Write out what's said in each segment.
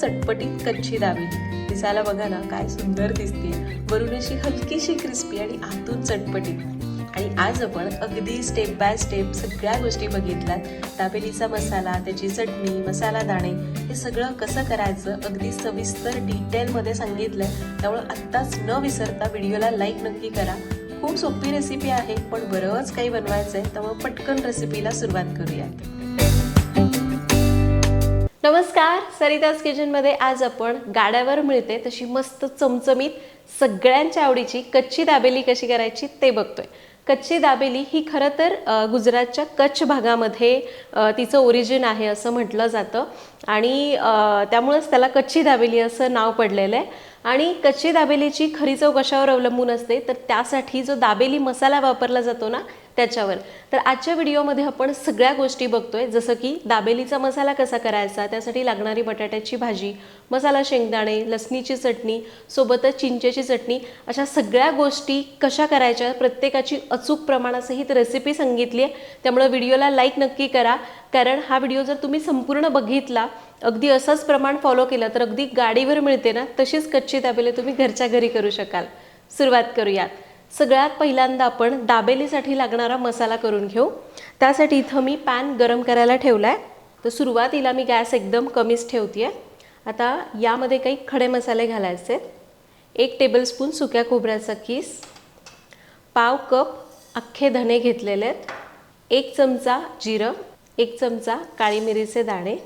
चटपटीत कच्ची दाबेली दिसायला बघा ना काय सुंदर दिसते. वरून अशी हलकीशी क्रिस्पी आणि आतून चटपटीत. आणि आज आपण अगदी स्टेप बाय स्टेप सगळ्या गोष्टी बघितल्यात. दाबेलीचा मसाला त्याची चटणी मसाला दाणे हे सगळं कसं करायचं अगदी सविस्तर डिटेलमध्ये सांगितलंय. त्यामुळं आत्ताच न विसरता व्हिडिओला लाईक नक्की करा. खूप सोपी रेसिपी आहे पण बरंच काही बनवायचं आहे त्यामुळे पटकन रेसिपीला सुरुवात करूयात. नमस्कार. सरिताज किचनमध्ये आज आपण गाड्यावर मिळते तशी मस्त चमचमीत सगळ्यांच्या आवडीची कच्ची दाबेली कशी करायची ते बघतोय. कच्ची दाबेली ही खरं तर गुजरातच्या कच्छ भागामध्ये तिचं ओरिजिन आहे असं म्हटलं जातं. आणि त्यामुळेच त्यामुळंच त्याला कच्ची दाबेली असं नाव पडलेलं आहे. आणि कच्ची दाबेलीची खरी चव कशावर अवलंबून असते? तर त्यासाठी जो दाबेली मसाला वापरला जातो ना त्याच्यावर. तर आजच्या व्हिडिओमध्ये आपण सगळ्या गोष्टी बघतोय जसं की दाबेलीचा मसाला कसा करायचा त्यासाठी लागणारी बटाट्याची भाजी मसाला शेंगदाणे लसणीची चटणी सोबतच चिंचेची चटणी अशा सगळ्या गोष्टी कशा करायच्या प्रत्येकाची अचूक प्रमाणासहित रेसिपी सांगितली आहे. त्यामुळे व्हिडिओला लाईक नक्की करा. कारण हा व्हिडिओ जर तुम्ही संपूर्ण बघितला अगदी असंच प्रमाण फॉलो केलं तर अगदी गाडीवर मिळते ना तशीच कच्ची दाबेली तुम्ही घरच्या घरी करू शकाल. सुरुवात करूयात. सगळ्यात पहिल्यांदा आपण दाबेलीसाठी लागणारा मसाला करून घेऊ. त्यासाठी इथं मी पॅन गरम करायला ठेवला आहे तर सुरुवातीला मी गॅस एकदम कमीच ठेवते आहे आता यामध्ये काही खडे मसाले घालायचे. आहेत. एक टेबलस्पून सुक्या खोबऱ्याचा किस. पाव कप अख्खे धने घेतलेले आहेत. एक चमचा जिरं एक चमचा काळी मिरीचे दाणे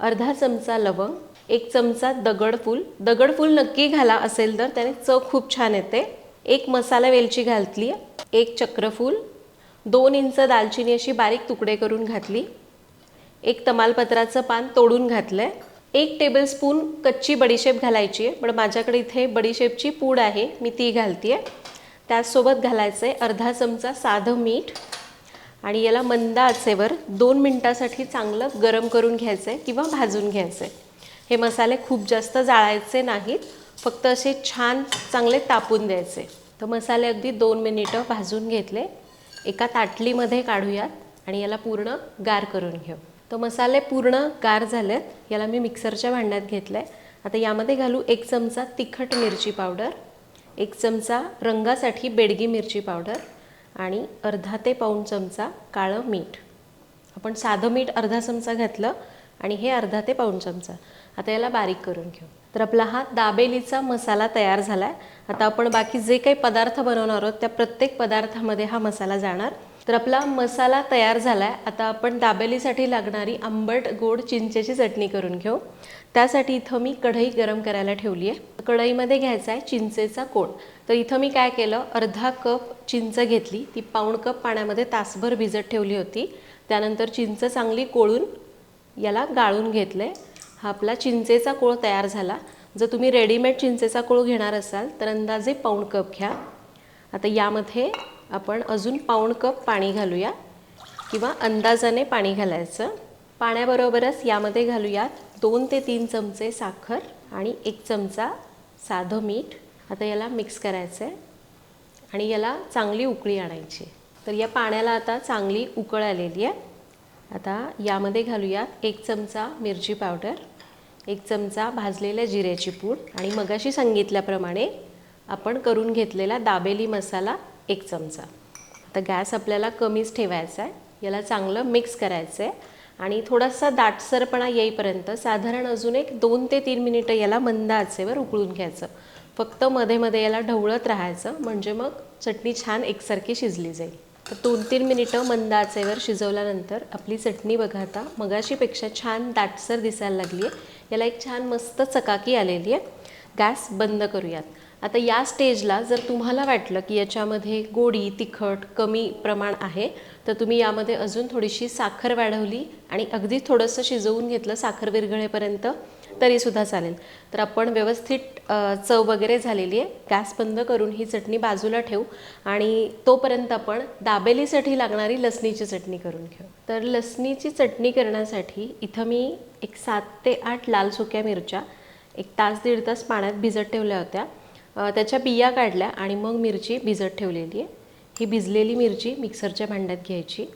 अर्धा चमचा लवंग एक चमचा दगडफूल. दगडफूल नक्की घाला असेल तर त्याने चव खूप छान येते. एक मसाला वेलची घातली एक चक्रफूल दोन इंच दालचिनी अशी बारीक तुकडे करून घातली एक तमालपत्राचं पान तोडून घातलं आहे एक टेबलस्पून कच्ची बडीशेप घालायची आहे पण माझ्याकडे इथे बडीशेपची पूड आहे मी ती घालते त्याचसोबत घालायचं आहे अर्धा चमचा साधं मीठ आणि याला मंद आचेवर दोन मिनटासाठी चांगलं गरम करून घ्यायचं आहे किंवा भाजून घ्यायचं आहे हे मसाले खूप जास्त जाळायचे नाहीत फक्त असे छान चांगले तापून द्यायचे. तर मसाले अगदी दोन मिनिटं भाजून घेतले. एका ताटलीमध्ये काढूयात आणि याला पूर्ण गार करून घेऊ. तर मसाले पूर्ण गार झालेत. याला मी मिक्सरच्या भांड्यात घेतलं आहे आता यामध्ये घालू एक चमचा तिखट मिरची पावडर एक चमचा रंगासाठी बेडगी मिरची पावडर आणि अर्धा ते पाऊण चमचा काळं मीठ. आपण साधं मीठ अर्धा चमचा घातलं आणि हे अर्धा ते पाऊण चमचा. आता याला बारीक करून घेऊ. तर आपला हा दाबेलीचा मसाला तयार झाला आहे आता आपण बाकी जे काही पदार्थ बनवणार आहोत त्या प्रत्येक पदार्थामध्ये हा मसाला जाणार. तर आपला मसाला तयार झाला आहे आता आपण दाबेलीसाठी लागणारी आंबट गोड चिंचेची चटणी करून घेऊ. त्यासाठी इथं मी कढई गरम करायला ठेवली आहे कढईमध्ये घ्यायचा आहे चिंचेचा कोण. तर इथं मी काय केलं अर्धा कप चिंच घेतली. ती पाऊण कप पाण्यामध्ये तासभर भिजत ठेवली होती. त्यानंतर चिंच चांगली कोळून याला गाळून घेतलं आहे हा आपला चिंचेचा कोळ तयार झाला. जर तुम्ही रेडीमेड चिंचेचा कोळ घेणार असाल तर अंदाजे पाऊण कप घ्या. आता यामध्ये आपण अजून पाऊण कप पाणी घालूया किंवा अंदाजाने पाणी घालायचं. पाण्याबरोबरच यामध्ये घालूयात दोन ते तीन चमचे साखर आणि एक चमचा साधं मीठ. आता याला मिक्स करायचं आहे आणि याला चांगली उकळी आणायची. तर या पाण्याला आता चांगली उकळ आलेली आहे. आता यामध्ये घालूयात एक चमचा मिरची पावडर एक चमचा भाजलेल्या जिऱ्याची पूड आणि मगाशी सांगितल्याप्रमाणे आपण करून घेतलेला दाबेली मसाला एक चमचा. आता गॅस आपल्याला कमीच ठेवायचा आहे याला चांगलं मिक्स करायचं आहे आणि थोडासा दाटसरपणा येईपर्यंत साधारण अजून एक दोन ते तीन मिनिटं याला मंद आचेवर उकळून घ्यायचं. फक्त मध्ये मध्ये याला ढवळत राहायचं म्हणजे मग चटणी छान एकसारखी शिजली जाईल. तर दोन तीन मिनिटं मंद आचेवर शिजवल्यानंतर आपली चटणी बघा आता. मगाशीपेक्षा छान दाटसर दिसायला लागली आहे. याला एक छान मस्त चकाकी आलेली आहे. गॅस बंद करूयात. आता या स्टेजला जर तुम्हाला वाटलं की याच्यामध्ये गोडी तिखट कमी प्रमाण आहे तर तुम्ही यामध्ये अजून थोडीशी साखर वाढवली आणि अगदी थोडंसं शिजवून घेतलं साखर विरघळेपर्यंत. तरीसुद्धा चालेल. तर आपण व्यवस्थित चव वगैरे झालेली आहे. गॅस बंद करून ही चटणी बाजूला ठेवू आणि तोपर्यंत आपण दाबेलीसाठी लागणारी लसणीची चटणी करून घेऊ. तर लसणीची चटणी करण्यासाठी इथं मी एक सात ते आठ लाल सुक्या मिरच्या एक तास दीड तास पाण्यात भिजत ठेवल्या होत्या. त्याच्या बिया काढल्या आणि मग मिरची भिजत ठेवलेली आहे. ही भिजलेली मिरची मिक्सरच्या भांड्यात घ्यायची.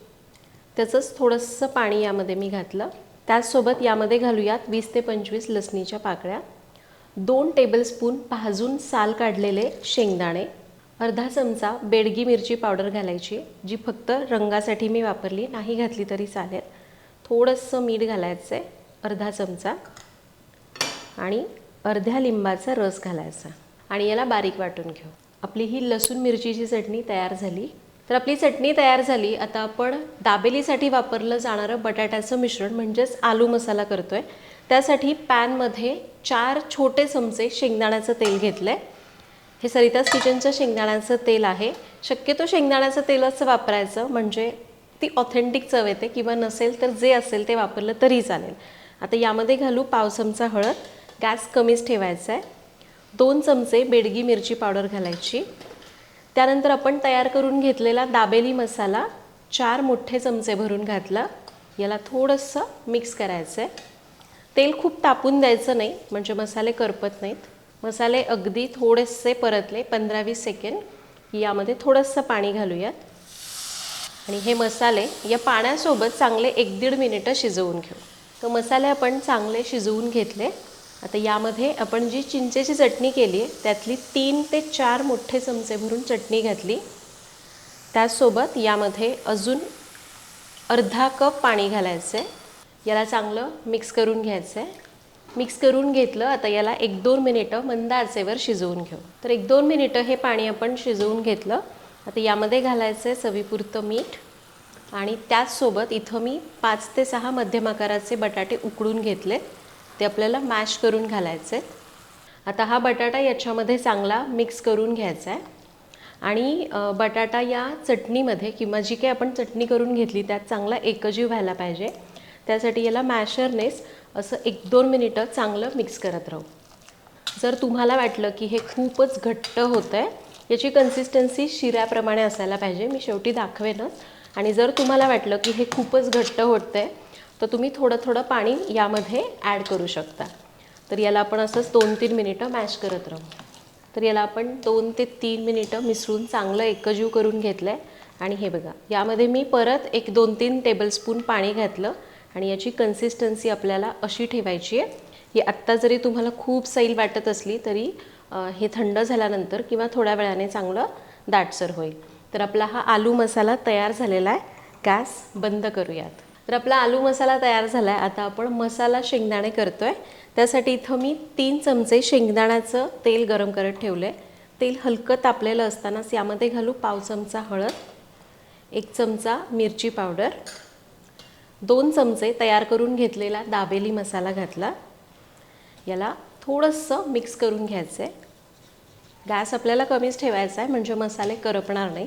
त्याचंच थोडंसं पाणी यामध्ये मी घातलं. त्याचसोबत यामध्ये घालूयात वीस ते पंचवीस लसणीच्या पाकळ्या दोन टेबलस्पून भाजून साल काढलेले शेंगदाणे अर्धा चमचा बेडगी मिरची पावडर घालायची जी फक्त रंगासाठी मी वापरली नाही घातली तरी चालेल. थोडंसं मीठ घालायचं आहे अर्धा चमचा आणि अर्ध्या लिंबाचा रस घालायचा. आणि याला बारीक वाटून घेऊ. आपली ही लसूण मिरचीची चटणी तयार झाली. तर आपली चटणी तयार झाली. आता आपण दाबेलीसाठी वापरलं जाणारं बटाट्याचं मिश्रण म्हणजेच आलू मसाला करतो आहे त्यासाठी पॅनमध्ये चार छोटे चमचे शेंगदाण्याचं तेल घेतलं आहे हे सरिताज किचनचं शेंगदाण्याचं तेल आहे. शक्यतो शेंगदाण्याचं तेलच वापरायचं म्हणजे ती ऑथेंटिक चव येते किंवा नसेल तर जे असेल ते वापरलं तरी चालेल. आता यामध्ये घालू पाव चमचा हळद. गॅस कमीच ठेवायचा आहे दोन चमचे बेडगी मिरची पावडर घालायची. त्यानंतर आपण तयार करून घेतलेला दाबेली मसाला चार मोठे चमचे भरून घातला. याला थोडंसं मिक्स करायचं आहे तेल खूप तापून द्यायचं नाही म्हणजे मसाले करपत नाहीत. मसाले अगदी थोडेसे परतले पंधरा वीस सेकंड यामध्ये थोडंसं पाणी घालूयात. आणि हे मसाले या पाण्यासोबत चांगले एक दीड मिनिटं शिजवून घेऊ. तर मसाले आपण चांगले शिजवून घेतले. आता यामध्ये आपण जी चिंचेची चटणी केली आहे त्यातली तीन ते चार मोठे चमचे भरून चटणी घातली. त्याचसोबत यामध्ये अजून अर्धा कप पाणी घालायचं. आहे याला चांगलं मिक्स करून घ्यायचं. आहे मिक्स करून घेतलं आता याला एक दोन मिनिटं मंद आचेवर शिजवून घेऊ. तर एक दोन मिनिटं हे पाणी आपण शिजवून घेतलं. आता यामध्ये घालायचं आहे चवीपुरतं मीठ आणि त्याचसोबत इथं मी पाच ते सहा मध्यम आकाराचे बटाटे उकडून घेतले ते आपल्याला मॅश करून घालायचे आता हा बटाटा याच्यामध्ये चांगला मिक्स करून घ्यायचा आहे आणि बटाटा या चटणीमध्ये किंवा जी काही आपण चटणी करून घेतली त्यात चांगला एकजीव व्हायला पाहिजे. त्यासाठी याला मॅशरनेस असं एक दोन मिनिटं चांगलं मिक्स करत राहू. जर तुम्हाला वाटलं की हे खूपच घट्ट होतं आहे याची कन्सिस्टन्सी शिऱ्याप्रमाणे असायला पाहिजे. मी शेवटी दाखवेनच. आणि जर तुम्हाला वाटलं की हे खूपच घट्ट होतं आहे तर तुम्ही थोडं थोडं पाणी यामध्ये ॲड करू शकता. तर याला आपण असंच दोन तीन मिनिटं मॅश करत राहू. तर याला आपण दोन ते तीन मिनिटं मिसळून चांगलं एकजीव करून घेतलं आहे आणि हे बघा यामध्ये मी परत एक दोन तीन टेबलस्पून पाणी घातलं आणि याची कन्सिस्टन्सी आपल्याला अशी ठेवायची आहे ही आत्ता जरी तुम्हाला खूप सैल वाटत असली तरी हे थंड झाल्यानंतर किंवा थोड्या वेळाने चांगलं दाटसर होईल. तर आपला हा आलू मसाला तयार झालेला आहे. गॅस बंद करूयात. तर आपला आलू मसाला तयार झाला आहे आता आपण मसाला शेंगदाणे करतो आहे त्यासाठी इथं मी तीन चमचे शेंगदाण्याचं तेल गरम करत ठेवलं आहे तेल हलकं तापलेलं असतानाच यामध्ये घालू पाव चमचा हळद एक चमचा मिरची पावडर दोन चमचे तयार करून घेतलेला दाबेली मसाला घातला. याला थोडंसं मिक्स करून घ्यायचं आहे गॅस आपल्याला कमीच ठेवायचा आहे म्हणजे मसाले करपणार नाही.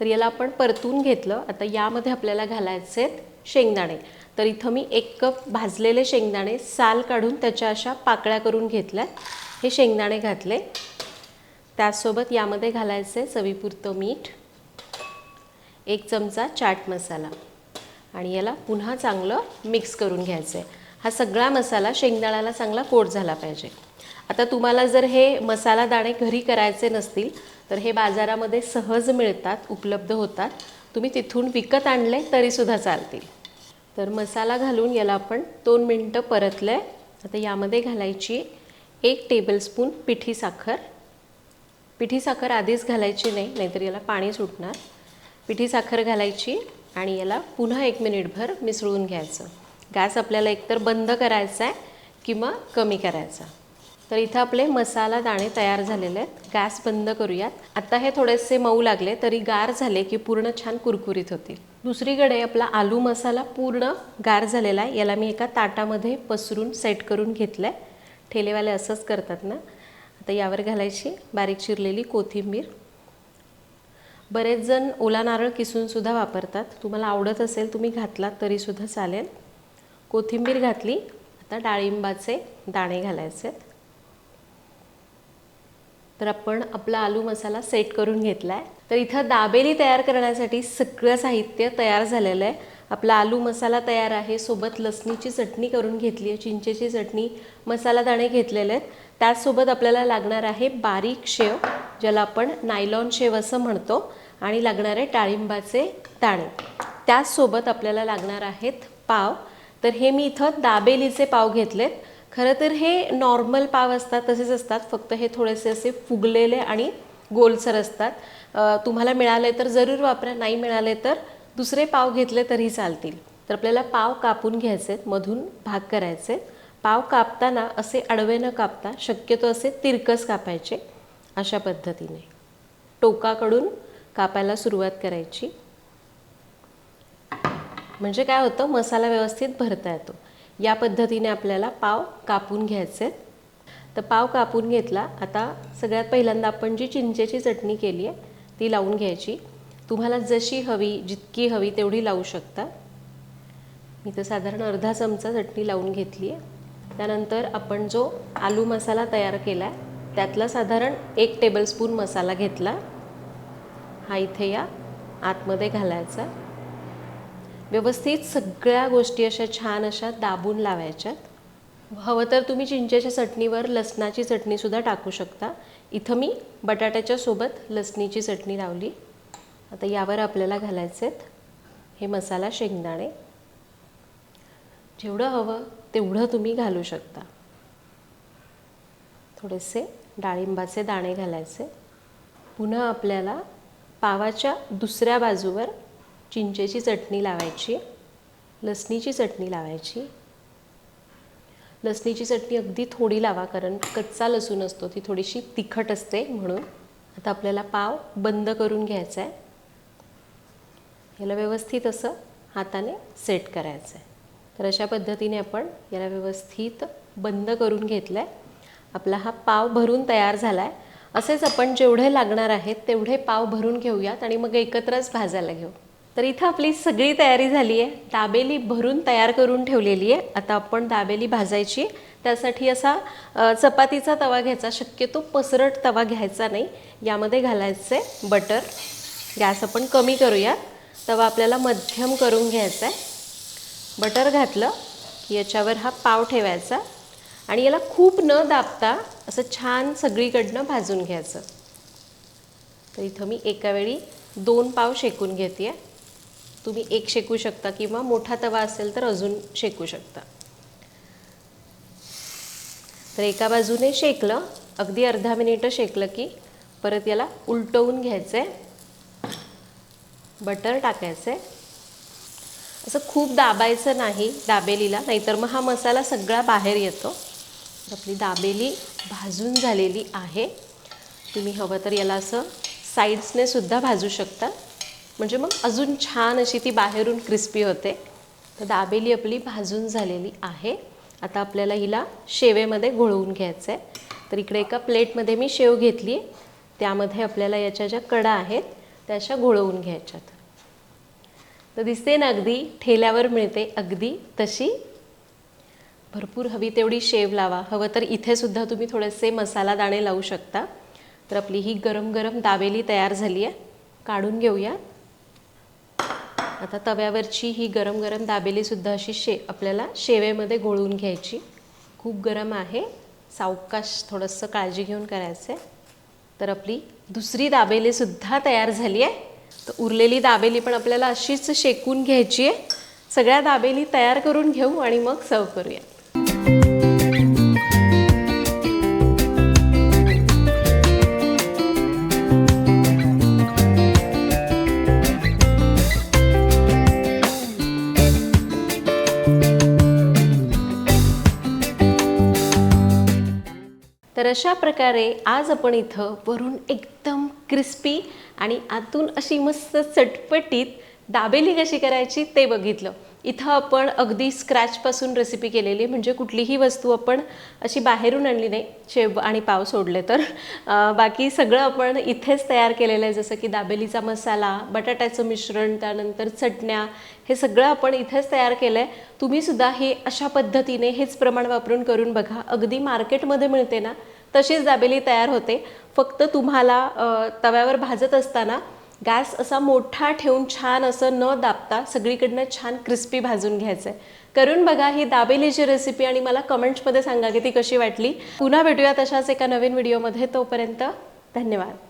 तर याला आपण परतून घेतलं. आता यामध्ये आपल्याला घालायचे आहेत शेंगदाणे. तर इथं मी एक कप भाजलेले शेंगदाणे साल काढून त्याच्या अशा पाकळ्या करून घेतल्या हे शेंगदाणे घातले. त्याचसोबत यामध्ये घालायचे चवीपुरतं मीठ एक चमचा चाट मसाला आणि याला पुन्हा चांगलं मिक्स करून घ्यायचं आहे. हा सगळा मसाला शेंगदाण्याला चांगला कोट झाला पाहिजे. आता तुम्हाला जर हे मसाला दाणे घरी करायचे नसतील तर हे बाजारामध्ये सहज मिळतात उपलब्ध होतात. तुम्ही तिथून विकत आणले तरीसुद्धा चालतील. तर मसाला घालून याला आपण दोन मिनटं परतलं आहे आता यामध्ये घालायची एक टेबलस्पून पिठी साखर. पिठी साखर आधीच घालायची नाही नाहीतर याला पाणी सुटणार. पिठी साखर घालायची आणि याला पुन्हा एक मिनिटभर मिसळून घ्यायचं. गॅस आपल्याला एकतर बंद करायचा आहे किंवा कमी करायचा. तर इथं आपले मसाला दाणे तयार झालेले आहेत. गॅस बंद करूयात. आता हे थोडेसे मऊ लागले तरी गार झाले की पूर्ण छान कुरकुरीत होतील. दुसरीकडे आपला आलू मसाला पूर्ण गार झालेला आहे. याला मी एका ताटामध्ये पसरून सेट करून घेतलं आहे ठेलेवाले असंच करतात ना? आता यावर घालायची बारीक चिरलेली कोथिंबीर. बरेच जण ओला नारळ किसूनसुद्धा वापरतात. तुम्हाला आवडत असेल तुम्ही घातलात तरीसुद्धा चालेल. कोथिंबीर घातली. आता डाळिंबाचे दाणे घालायचे आहेत. तर आपण आपला आलू मसाला सेट करून घेतला आहे तर इथं दाबेली तयार करण्यासाठी सगळं साहित्य तयार झालेलं आहे. आपला आलू मसाला तयार आहे. सोबत लसणीची चटणी करून घेतली आहे. चिंचेची चटणी मसाला दाणे घेतलेले आहेत. त्याचसोबत आपल्याला लागणार आहे बारीक शेव ज्याला आपण नायलॉन शेव असं म्हणतो आणि लागणारे डाळिंबाचे दाणे. त्याचसोबत आपल्याला लागणार आहेत पाव. तर हे मी इथं दाबेलीचे पाव घेतलेत. खरं तर हे नॉर्मल पाव असतात तसेच असतात. फक्त हे थोडेसे असे फुगलेले आणि गोलसर असतात. तुम्हाला मिळाले तर जरूर वापरा नाही मिळाले तर दुसरे पाव घेतले तरी चालतील. तर आपल्याला पाव कापून घ्यायचे मधून भाग करायचे पाव कापताना असे आडवे न कापता शक्यतो असे तिरकस कापायचे अशा पद्धतीने. टोकाकडून कापायला सुरुवात करायची. म्हणजे काय होतं मसाला व्यवस्थित भरता येतो. या पद्धतीने आपल्याला पाव कापून घ्यायचे. आहेत. तर पाव कापून घेतला. आता सगळ्यात पहिल्यांदा आपण जी चिंचेची चटणी केली आहे ती लावून घ्यायची. तुम्हाला जशी हवी जितकी हवी तेवढी लावू शकता. मी तर साधारण अर्धा चमचा चटणी लावून घेतली आहे. त्यानंतर आपण जो आलू मसाला तयार केला आहे त्यातला साधारण एक टेबलस्पून मसाला घेतला. हा इथे या आतमध्ये घालायचा. व्यवस्थित सगळ्या गोष्टी अशा छान अशा दाबून लावायच्यात. हवं तर तुम्ही चिंचेच्या चटणीवर लसणाची चटणीसुद्धा टाकू शकता. इथं मी बटाट्याच्या सोबत लसणीची चटणी लावली. आता यावर आपल्याला घालायचे आहेत हे मसाला शेंगदाणे. जेवढं हवं तेवढं तुम्ही घालू शकता. थोडेसे डाळिंबाचे दाणे घालायचे. पुन्हा आपल्याला पावाच्या दुसऱ्या बाजूवर चिंचेची चटणी लावायची लसणीची चटणी लावायची. लसणीची चटणी अगदी थोडी लावा कारण कच्चा लसूण असतो ती थोडीशी तिखट असते म्हणून. आता आपल्याला पाव बंद करून घ्यायचा आहे याला व्यवस्थित असं हाताने सेट करायचं आहे तर अशा पद्धतीने आपण याला व्यवस्थित बंद करून घेतलं आहे आपला हा पाव भरून तयार झाला आहे असेच आपण जेवढे लागणार आहेत तेवढे पाव भरून घेऊयात आणि मग एकत्रच भाजायला घेऊ. तर इथं आपली सगळी तयारी झाली आहे. दाबेली भरून तयार करून ठेवलेली आहे. आता आपण दाबेली भाजायची. त्यासाठी असा चपातीचा तवा घ्यायचा. शक्यतो पसरट तवा घ्यायचा नाही. यामध्ये घालायचं आहे बटर. गॅस आपण कमी करूया. तवा आपल्याला मध्यम करून घ्यायचा आहे. बटर घातलं. की याच्यावर हा पाव ठेवायचा. आणि याला खूप न दाबता असं छान सगळीकडनं भाजून घ्यायचं. तर इथं मी एका वेळी दोन पाव शेकून घेते आहे तुम्ही एक शेकू शकता किंवा मोठा तवा असेल तर अजून शेकू शकता. तर एका बाजूने शेकलं अगदी अर्धा मिनिटं शेकलं की परत याला उलटवून घ्यायचं आहे बटर टाकायचं. आहे असं खूप दाबायचं नाही दाबेलीला नाहीतर मग हा मसाला सगळा बाहेर येतो. तर आपली दाबेली भाजून झालेली आहे. तुम्ही हवं तर याला असं साईड्सने सुद्धा भाजू शकता. म्हणजे मग अजून छान अशी ती बाहेरून क्रिस्पी होते. तर दाबेली आपली भाजून झालेली आहे. आता आपल्याला हिला शेवेमध्ये घोळवून घ्यायचं आहे तर इकडे एका प्लेटमध्ये मी शेव घेतली. आहे त्यामध्ये आपल्याला याच्या ज्या कडा आहेत त्या अशा घोळवून घ्यायच्यात. तर दिसते ना अगदी ठेल्यावर मिळते अगदी तशी. भरपूर हवी तेवढी शेव लावा. हवं तर इथेसुद्धा तुम्ही थोडेसे मसाला दाणे लावू शकता. तर आपली ही गरम गरम दाबेली तयार झाली आहे. काढून घेऊया आता तव्यावरची ही गरम गरम दाबेलीसुद्धा अशी शे आपल्याला शेवेमध्ये गोळून घ्यायची. खूप गरम आहे. सावकाश थोडंसं काळजी घेऊन करायचं आहे तर आपली दुसरी दाबेलीसुद्धा तयार झाली आहे. तर उरलेली दाबेली पण आपल्याला अशीच शेकून घ्यायची आहे. सगळ्या दाबेली तयार करून घेऊ आणि मग सर्व करूया. तर अशा प्रकारे आज आपण इथं वरून एकदम क्रिस्पी आणि आतून अशी मस्त चटपटीत दाबेली कशी करायची ते बघितलं. इथं आपण अगदी स्क्रॅचपासून रेसिपी केलेली म्हणजे कुठलीही वस्तू आपण अशी बाहेरून आणली नाही. शेव आणि पाव सोडले तर. बाकी सगळं आपण इथेच तयार केलेलं आहे. जसं की दाबेलीचा मसाला बटाट्याचं मिश्रण त्यानंतर चटण्या हे सगळं आपण इथेच तयार केलं आहे तुम्हीसुद्धा हे अशा पद्धतीने हेच प्रमाण वापरून करून बघा. अगदी मार्केटमध्ये मिळते ना तशीच दाबेली तयार होते. फक्त तुम्हाला तव्यावर भाजत असताना गॅस असा मोठा ठेवून छान असं न दाबता सगळीकडनं छान क्रिस्पी भाजून घ्यायचं आहे करून बघा ही दाबेलीची रेसिपी आणि मला कमेंट्समध्ये सांगा की ती कशी वाटली. पुन्हा भेटूया तशाच एका नवीन व्हिडिओमध्ये तोपर्यंत धन्यवाद.